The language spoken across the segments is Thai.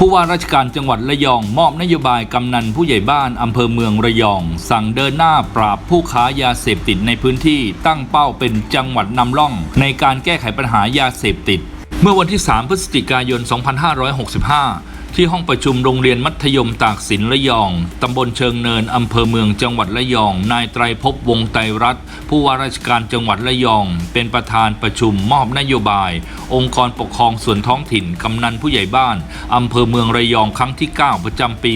ผู้ว่าราชการจังหวัดระยองมอบนโยบายกำนันผู้ใหญ่บ้านอำเภอเมืองระยอง สั่งเดินหน้าปราบผู้ค้ายาเสพติดในพื้นที่ตั้งเป้าเป็นจังหวัดนำร่อง ในการแก้ไขปัญหายาเสพติด เมื่อวันที่ 3 พฤศจิกายน 2565 ที่ห้องประชุมโรงเรียนมัธยมตากสินระยอง ตำบลเชิงเนิน อำเภอเมืองจังหวัดระยอง นายไตรภพวงไตรรัตน์ผู้ว่าราชการจังหวัดระยอง เป็นประธานประชุมมอบนโยบาย องค์กรปกครองส่วนท้องถิ่น กำนันผู้ใหญ่บ้าน อำเภอเมืองระยองครั้งที่ 9 ประจำปี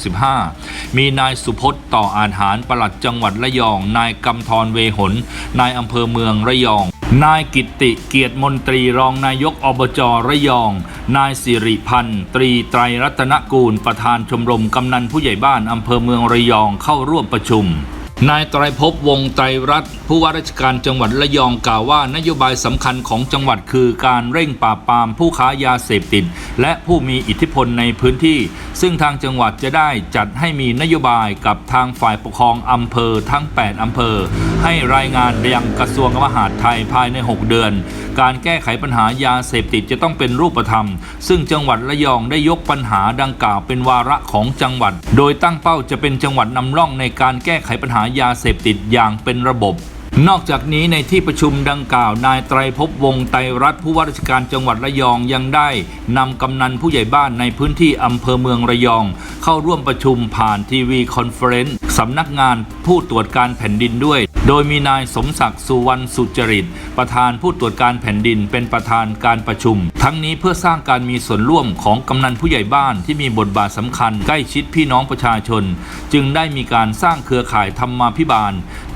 2565 มีนายสุพจน์ต่ออาหารปลัดจังหวัดระยอง นายกำธรเวหนนายอำเภอเมืองระยอง นายกิติเกียรติมนตรีรองนายกอบจระยอง นายสิริพันธ์ ตรีไตรรัตนกูล ประธานชมรมกำนันผู้ใหญ่บ้านอำเภอเมืองระยองเข้าร่วมประชุม นายไตรภพวงไตรรัตน์ผู้ว่าราชการจังหวัดระยองกล่าวว่านโยบายสำคัญของจังหวัดคือการเร่งปราบปรามผู้ค้ายาเสพติด และผู้มีอิทธิพลในพื้นที่ ซึ่งทางจังหวัดจะได้จัดให้มีนโยบายกับทางฝ่ายปกครองอำเภอทั้ง 8 อำเภอ ให้รายงานไปยังกระทรวงมหาดไทยภายใน 6 เดือน การแก้ไขปัญหายาเสพติดจะต้องเป็นรูปธรรม ซึ่งจังหวัดระยองได้ยกปัญหาดังกล่าวเป็นวาระของจังหวัด โดยตั้งเป้าจะเป็นจังหวัดนำร่องในการแก้ไขปัญหายาเสพติดอย่างเป็นระบบ นอกจากนี้ในที่ประชุมดังกล่าว นายไตรภพวงศ์ไตรรัตน์ผู้ว่าราชการจังหวัดระยองยังได้นำกำนันผู้ใหญ่บ้านในพื้นที่อำเภอเมืองระยอง เข้าร่วมประชุมผ่านทีวีคอนเฟอเรนซ์สำนักงานผู้ตรวจการแผ่นดินด้วย โดยมีนายสมศักดิ์สุวรรณสุจริต ประธานผู้ตรวจการแผ่นดินเป็นประธานการประชุม ทั้งนี้เพื่อสร้างการมีส่วนร่วมของกำนันผู้ใหญ่บ้านที่มีบทบาทสำคัญใกล้ชิดพี่น้องประชาชน จึงได้มีการสร้างเครือข่ายธรรมาพิบาล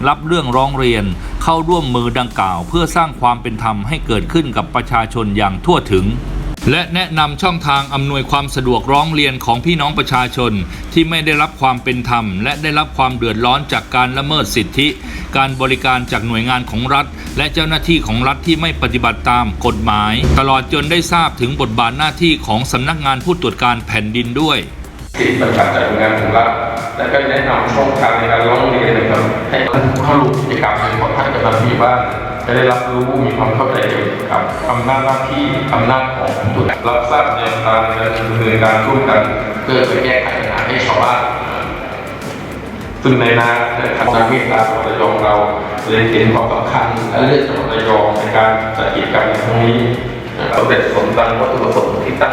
รับเรื่องร้องเรียน เข้าร่วมมือดังกล่าว เพื่อสร้างความเป็นธรรมให้เกิดขึ้นกับประชาชนอย่างทั่วถึง และแนะนำช่องทางอำนวยความสะดวกร้องเรียนของพี่น้องประชาชน ที่ไม่ได้รับความเป็นธรรม และได้รับความเดือดร้อนจากการละเมิดสิทธิ การบริการจากหน่วยงานของรัฐ และเจ้าหน้าที่ของรัฐที่ไม่ปฏิบัติตามกฎหมาย ตลอดจนได้ทราบถึงบทบาทหน้าที่ของสำนักงานผู้ตรวจการแผ่นดินด้วยที่ปฏิบัติจากหน่วยงานของรัฐและก็แนะนำช่องทางในการร้องเรียนนะครับให้ท่านเข้าร่วมกิจกรรมของท่านกำนันผู้ใหญ่บ้าน จะได้รับรู้มีความเข้าใจเกี่ยวกับอำนาจหน้าที่อำนาจของตัวเองรับทราบแนวทางในการดำเนินการร่วมกัน เพื่อไปแก้ไขปัญหาให้ชาวบ้านซึ่งในนามในคณะเมตตาของระยองเราเลยเห็นความสำคัญและเลือกจังหวัดระยองในการจัดกิจกรรมในครั้งนี้เราเด็ดสมดังวัตถุประสงค์ที่ตั้ง